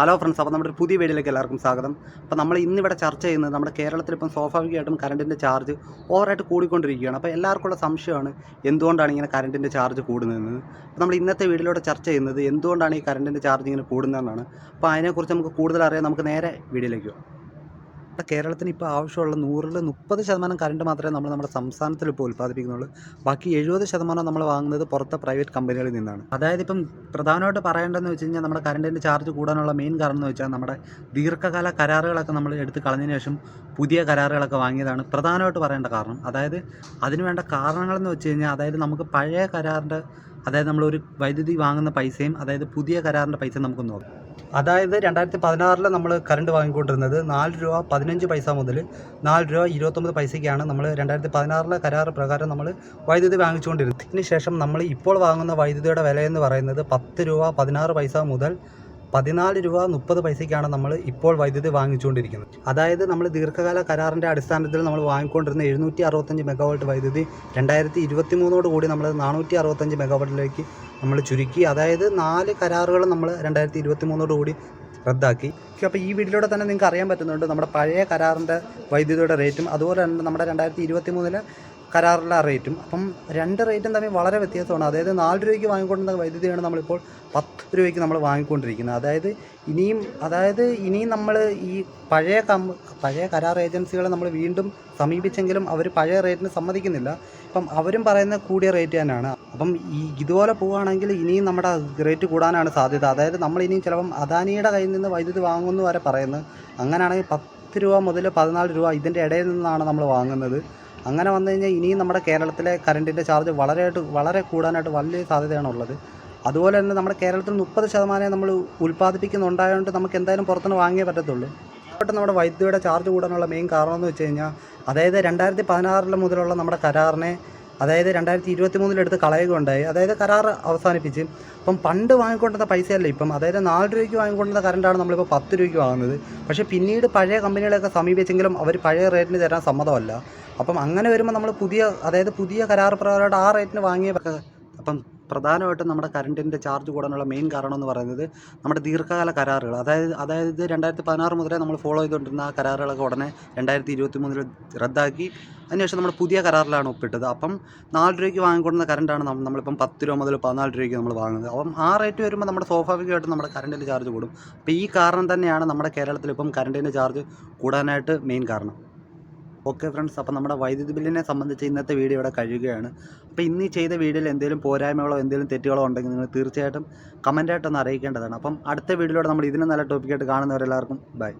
Hello friends അപ്പോൾ നമ്മുടെ ഒരു പുതിയ വീഡിയോയിലേക്ക് എല്ലാവർക്കും സ്വാഗതം. അപ്പോൾ നമ്മൾ ഇന്നിവിടെ ചർച്ച ചെയ്യുന്നത് നമ്മുടെ കേരളത്തിൽ ഇപ്പം സ്വാഭാവികമായിട്ടും കറണ്ടിന്റെ ചാർജ് ഓവറായിട്ട് കൂടിക്കൊണ്ടിരിക്കുകയാണ്. അപ്പോൾ എല്ലാവർക്കുള്ള സംശയമാണ് എന്തുകൊണ്ടാണ് ഇങ്ങനെ കറണ്ടിന്റെ ചാർജ് കൂടുന്നതെന്ന്? അപ്പോൾ നമ്മൾ ഇന്നത്തെ വീഡിയോയിലൂടെ ചർച്ച ചെയ്യുന്നത് എന്തുകൊണ്ടാണ് ഈ കറണ്ടിന്റെ ചാർജ് ഇങ്ങനെ കൂടുന്നതെന്നാണ്. അപ്പോൾ അതിനെക്കുറിച്ച് നമുക്ക് കൂടുതൽ അറിയാൻ നമുക്ക് നേരെ വീഡിയോയിലേക്ക് പോകാം. നമ്മുടെ കേരളത്തിന് ഇപ്പോൾ ആവശ്യമുള്ള നൂറിൽ മുപ്പത് ശതമാനം കറണ്ട് മാത്രമേ നമ്മൾ നമ്മുടെ സംസ്ഥാനത്തിൽ ഇപ്പോൾ ഉൽപ്പാദിപ്പിക്കുന്നുള്ളൂ. ബാക്കി എഴുപത് ശതമാനം നമ്മൾ വാങ്ങുന്നത് പുറത്തെ പ്രൈവറ്റ് കമ്പനികളിൽ നിന്നാണ്. അതായത് ഇപ്പം പ്രധാനമായിട്ട് പറയേണ്ടതെന്ന് വെച്ച് കഴിഞ്ഞാൽ നമ്മുടെ കറണ്ടിന്റെ ചാർജ് കൂടാനുള്ള മെയിൻ കാരണം എന്ന് വെച്ചാൽ നമ്മുടെ ദീർഘകാല കരാറുകളൊക്കെ നമ്മൾ എടുത്ത് കളഞ്ഞതിന് ശേഷം പുതിയ കരാറുകളൊക്കെ വാങ്ങിയതാണ് പ്രധാനമായിട്ട് പറയേണ്ട കാരണം. അതായത് അതിനുവേണ്ട കാരണങ്ങളെന്ന് വെച്ച് കഴിഞ്ഞാൽ അതായത് നമുക്ക് പഴയ കരാറിന്റെ അതായത് നമ്മളൊരു വൈദ്യുതി വാങ്ങുന്ന പൈസയും അതായത് പുതിയ കരാറിന്റെ പൈസയും നമുക്ക് നോക്കാം. അതായത് രണ്ടായിരത്തി പതിനാറിൽ നമ്മൾ കറണ്ട് വാങ്ങിക്കൊണ്ടിരുന്നത് നാല് രൂപ പതിനഞ്ച് പൈസ മുതൽ നാല് രൂപ ഇരുപത്തൊമ്പത് പൈസയ്ക്കാണ് നമ്മൾ രണ്ടായിരത്തി പതിനാറിലെ കരാർ പ്രകാരം നമ്മൾ വൈദ്യുതി വാങ്ങിച്ചുകൊണ്ടിരുന്നത്. ഇതിന് ശേഷം നമ്മൾ ഇപ്പോൾ വാങ്ങുന്ന വൈദ്യുതിയുടെ വില എന്ന് പറയുന്നത് പത്ത് രൂപ പതിനാറ് പൈസ മുതൽ പതിനാല് രൂപ മുപ്പത് പൈസയ്ക്കാണ് നമ്മൾ ഇപ്പോൾ വൈദ്യുതി വാങ്ങിച്ചുകൊണ്ടിരിക്കുന്നത്. അതായത് നമ്മൾ ദീർഘകാല കരാറിന്റെ അടിസ്ഥാനത്തിൽ നമ്മൾ വാങ്ങിക്കൊണ്ടിരുന്ന എഴുന്നൂറ്റി അറുപത്തഞ്ച് മെഗാവോൾട്ട് വൈദ്യുതി രണ്ടായിരത്തി ഇരുപത്തി മൂന്നോട് കൂടി നമ്മൾ നാനൂറ്റി അറുപത്തഞ്ച് മെഗാവോൾട്ടിലേക്ക് നമ്മൾ ചുരുക്കി അതായത് നാല് കരാറുകൾ നമ്മൾ രണ്ടായിരത്തി ഇരുപത്തി മൂന്നോട് കൂടി റദ്ദാക്കി. അപ്പോൾ ഈ വീഡിയോയിലൂടെ തന്നെ നിങ്ങൾക്ക് അറിയാൻ പറ്റുന്നുണ്ട് നമ്മുടെ പഴയ കരാറിന്റെ വൈദ്യുതിയുടെ റേറ്റും അതുപോലെ തന്നെ നമ്മുടെ രണ്ടായിരത്തി ഇരുപത്തി മൂന്നിലെ കരാറിലെ റേറ്റും. അപ്പം രണ്ട് റേറ്റും തമ്മിൽ വളരെ വ്യത്യാസമാണ്. അതായത് നാല് രൂപയ്ക്ക് വാങ്ങിക്കൊണ്ടിരുന്ന വൈദ്യുതിയാണ് നമ്മളിപ്പോൾ പത്ത് രൂപയ്ക്ക് നമ്മൾ വാങ്ങിക്കൊണ്ടിരിക്കുന്നത്. അതായത് ഇനിയും അതായത് ഇനിയും നമ്മൾ ഈ പഴയ കം പഴയ കരാർ ഏജൻസികളെ നമ്മൾ വീണ്ടും സമീപിച്ചെങ്കിലും അവർ പഴയ റേറ്റിന് സമ്മതിക്കുന്നില്ല. അപ്പം അവരും പറയുന്ന കൂടിയ റേറ്റ് തന്നെയാണ്. അപ്പം ഈ ഇതുപോലെ പോവുകയാണെങ്കിൽ ഇനിയും നമ്മുടെ റേറ്റ് കൂടാനാണ് സാധ്യത. അതായത് നമ്മൾ ഇനിയും ചിലപ്പം അദാനിയുടെ കയ്യിൽ നിന്ന് വൈദ്യുതി വാങ്ങുമെന്ന് വരെ പറയുന്നത് അങ്ങനെയാണെങ്കിൽ പത്ത് രൂപ മുതൽ പതിനാല് രൂപ ഇതിന്റെ ഇടയിൽ നിന്നാണ് നമ്മൾ വാങ്ങുന്നത്. അങ്ങനെ വന്നു കഴിഞ്ഞാൽ ഇനിയും നമ്മുടെ കേരളത്തിലെ കറണ്ടിന്റെ ചാർജ് വളരെയായിട്ട് വളരെ കൂടാനായിട്ട് വലിയ സാധ്യതയാണ് ഉള്ളത്. അതുപോലെ തന്നെ നമ്മുടെ കേരളത്തിൽ മുപ്പത് ശതമാനം നമ്മൾ ഉൽപ്പാദിപ്പിക്കുന്നുണ്ടായതുകൊണ്ട് നമുക്ക് എന്തായാലും പുറത്തുനിന്ന് വാങ്ങിയേ പറ്റത്തുള്ളൂ. പെട്ടെന്ന് നമ്മുടെ വൈദ്യുതിയുടെ ചാർജ് കൂടാനുള്ള മെയിൻ കാരണം എന്ന് വെച്ച് കഴിഞ്ഞാൽ അതായത് രണ്ടായിരത്തി പതിനാറിൽ മുതലുള്ള നമ്മുടെ കരാറിനെ അതായത് രണ്ടായിരത്തി ഇരുപത്തി മൂന്നിലെടുത്ത് കളയുകയുണ്ടായി. അതായത് കരാർ അവസാനിപ്പിച്ച്. അപ്പം പണ്ട് വാങ്ങിക്കൊണ്ടിരുന്ന പൈസയല്ല ഇപ്പം? അതായത് നാല് രൂപയ്ക്ക് വാങ്ങിക്കൊണ്ടിരുന്ന കറണ്ടാണ് നമ്മളിപ്പോൾ പത്ത് രൂപയ്ക്ക് വാങ്ങുന്നത്. പക്ഷേ പിന്നീട് പഴയ കമ്പനികളെയൊക്കെ സമീപിച്ചെങ്കിലും അവർ പഴയ റേറ്റിന് തരാൻ സമ്മതമല്ല. അപ്പം അങ്ങനെ വരുമ്പോൾ നമ്മൾ പുതിയ അതായത് പുതിയ കരാർ പ്രകാരമായിട്ട് ആ റേറ്റിന് വാങ്ങിയ അപ്പം പ്രധാനമായിട്ടും നമ്മുടെ കറണ്ടിന്റെ ചാർജ് കൂടാനുള്ള മെയിൻ കാരണം എന്ന് പറയുന്നത് നമ്മുടെ ദീർഘകാല കരാറുകൾ. അതായത് അതായത് രണ്ടായിരത്തി പതിനാറ് മുതലേ നമ്മൾ ഫോളോ ചെയ്തുകൊണ്ടിരുന്ന ആ കരാറുകളൊക്കെ ഉടനെ രണ്ടായിരത്തി ഇരുപത്തി മൂന്നിൽ റദ്ദാക്കി അതിനുശേഷം നമ്മൾ പുതിയ കരാറിലാണ് ഒപ്പിട്ടത്. അപ്പം നാല് രൂപയ്ക്ക് വാങ്ങിക്കൊണ്ടുന്ന കറണ്ടാണ് നമ്മളിപ്പം പത്ത് രൂപ മുതൽ പതിനാല് രൂപയ്ക്ക് നമ്മൾ വാങ്ങുന്നത്. അപ്പം ആ റേറ്റ് വരുമ്പോൾ നമ്മുടെ സ്വാഭാവികമായിട്ടും നമ്മുടെ കറണ്ടിന്റെ ചാർജ് കൂടും. അപ്പോൾ ഈ കാരണം തന്നെയാണ് നമ്മുടെ കേരളത്തിൽ ഇപ്പം കറണ്ടിന്റെ ചാർജ് കൂടാനായിട്ട് മെയിൻ കാരണം. ഓക്കെ ഫ്രണ്ട്സ് അപ്പോൾ നമ്മുടെ വൈദ്യുതി ബില്ലിനെ സംബന്ധിച്ച് ഇന്നത്തെ വീഡിയോ ഇവിടെ കഴിയുകയാണ്. അപ്പോൾ ഇന്ന് ഈ ചെയ്ത വീഡിയോയിൽ എന്തെങ്കിലും പോരായ്മകളോ എന്തെങ്കിലും തെറ്റുകളോ ഉണ്ടെങ്കിൽ നിങ്ങൾ തീർച്ചയായിട്ടും കമന്റായിട്ടൊന്ന് അറിയിക്കേണ്ടതാണ്. അപ്പം അടുത്ത വീഡിയോയിലൂടെ നമ്മൾ ഇതിനെ നല്ല ടോപ്പിക്കായിട്ട് കാണുന്നവരെല്ലാവർക്കും ബൈ